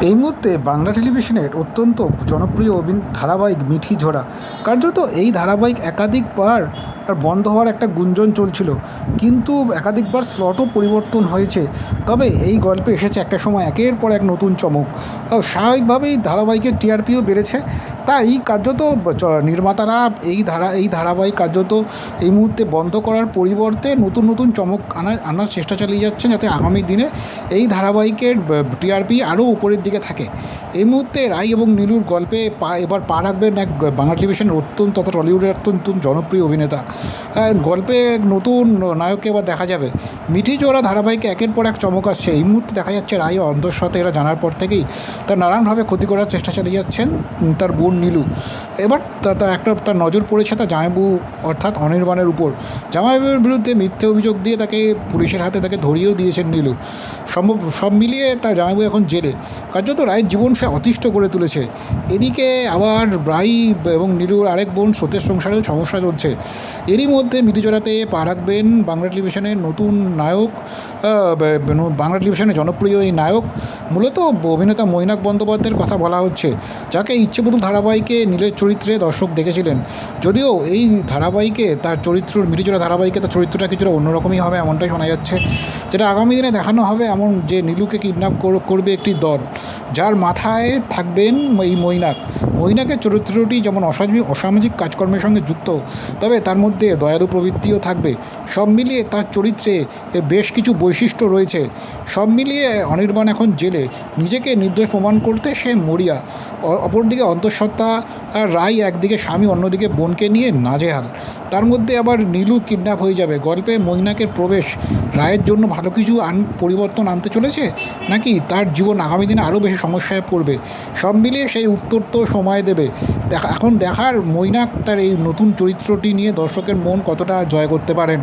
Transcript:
এই মুহূর্তে বাংলা টেলিভিশনের অত্যন্ত জনপ্রিয় অভিন ধারাবাহিক মিঠি ঝোড়া। কার্যত এই ধারাবাহিক একাধিকবার আর বন্ধ হওয়ার একটা গুঞ্জন চলছিল। কিন্তু একাধিকবার স্লটও পরিবর্তন হয়েছে। তবে এই গল্পে এসেছে একটা সময় একের পর এক নতুন চমক। স্বাভাবিকভাবেই ধারাবাহিকের টিআরপিও বেড়েছে। তাই কার্যত নির্মাতারা এই ধারা, এই ধারাবাহিক কার্যত এই মুহূর্তে বন্ধ করার পরিবর্তে নতুন নতুন চমক আনা, আনার চেষ্টা চালিয়ে যাচ্ছেন যাতে আগামী দিনে এই ধারাবাহিকের টিআরপি আরও উপরের দিকে থাকে। এই মুহূর্তে রাই এবং নীলুর গল্পে পা, এবার পা রাখবেন এক বাংলা টেলিভিশনের অত্যন্ত তথা টলিউডের অত্যন্ত জনপ্রিয় অভিনেতা। গল্পে নতুন নায়ককে এবার দেখা যাবে। মিঠি জোড়া ধারাবাহিকে একের পর এক চমক আসছে। এই মুহূর্তে দেখা যাচ্ছে রায় অন্তঃসত্ত্বা এরা জানার পর থেকেই। তার নানানভাবে ক্ষতি করার চেষ্টা চালিয়ে যাচ্ছেন তার বোন নীলু। এবার তা তা একটা, তার নজর পড়েছে তার জামাইবু অর্থাৎ অনির্বাণের উপর। জামাইবাবুর বিরুদ্ধে মিথ্যে অভিযোগ দিয়ে তাকে পুলিশের হাতে তাকে ধরিয়েও দিয়েছেন নীলু। সম্ভব, সব মিলিয়ে তার জামাইবু এখন জেলে। কার্যত রায়ের জীবন সে অতিষ্ঠ করে তুলেছে। এদিকে আবার রাই এবং নীলুর আরেক বোন স্রোতের সংসারেও সমস্যা চলছে। এরই মধ্যে মিটিজোড়াতে পা রাখবেন বাংলা টেলিভিশনের নতুন নায়ক বাংলা টেলিভিশনের জনপ্রিয় এই নায়ক। মূলত অভিনেতা মৈনাক বন্দ্যোপাধ্যায়ের কথা বলা হচ্ছে, যাকে ইচ্ছেপুতুল ধারাবাহিকে নীলের চরিত্রে দর্শক দেখেছিলেন। যদিও এই ধারাবাহিকে তার চরিত্র মিটিজোড়া ধারাবাহিকে তার চরিত্রটা কিছুটা অন্যরকমই হবে, এমনটাই শোনা যাচ্ছে। যেটা আগামী দিনে দেখানো হবে এমন যে নীলুকে কিডন্যাপ করবে একটি দল। যার মাথায় থাকবেন এই মৈনাক। মৈনাকের চরিত্রটি যেমন অসামাজিক অসামাজিক কাজকর্মের সঙ্গে যুক্ত, তবে তার মধ্যে দয়ালু প্রবৃত্তিও থাকবে। সব মিলিয়ে তার চরিত্রে বেশ কিছু বৈশিষ্ট্য রয়েছে। সব মিলিয়ে অনির্বাণ এখন জেলে। নিজেকে নির্দোষ প্রমাণ করতে সে মরিয়া। অপরদিকে অন্তঃসত্ত্বা আর রাই একদিকে স্বামী, অন্যদিকে বোনকে নিয়ে নাজেহাল। তার মধ্যে আবার নীলু কিডন্যাপ হয়ে যাবে। গল্পে মৈনাকের প্রবেশ। রায়ের জন্য ভালো কিছু আন, পরিবর্তন আনতে চলেছে? নাকি তার জীবন আগামী দিনে আরও বেশি সমস্যায় পড়বে? সব মিলিয়ে সেই উত্তর তো সময় দেবে। দেখা, এখন দেখার মৈনাক তার এই নতুন চরিত্রটি নিয়ে দর্শকের মন কতটা জয় করতে পারেন।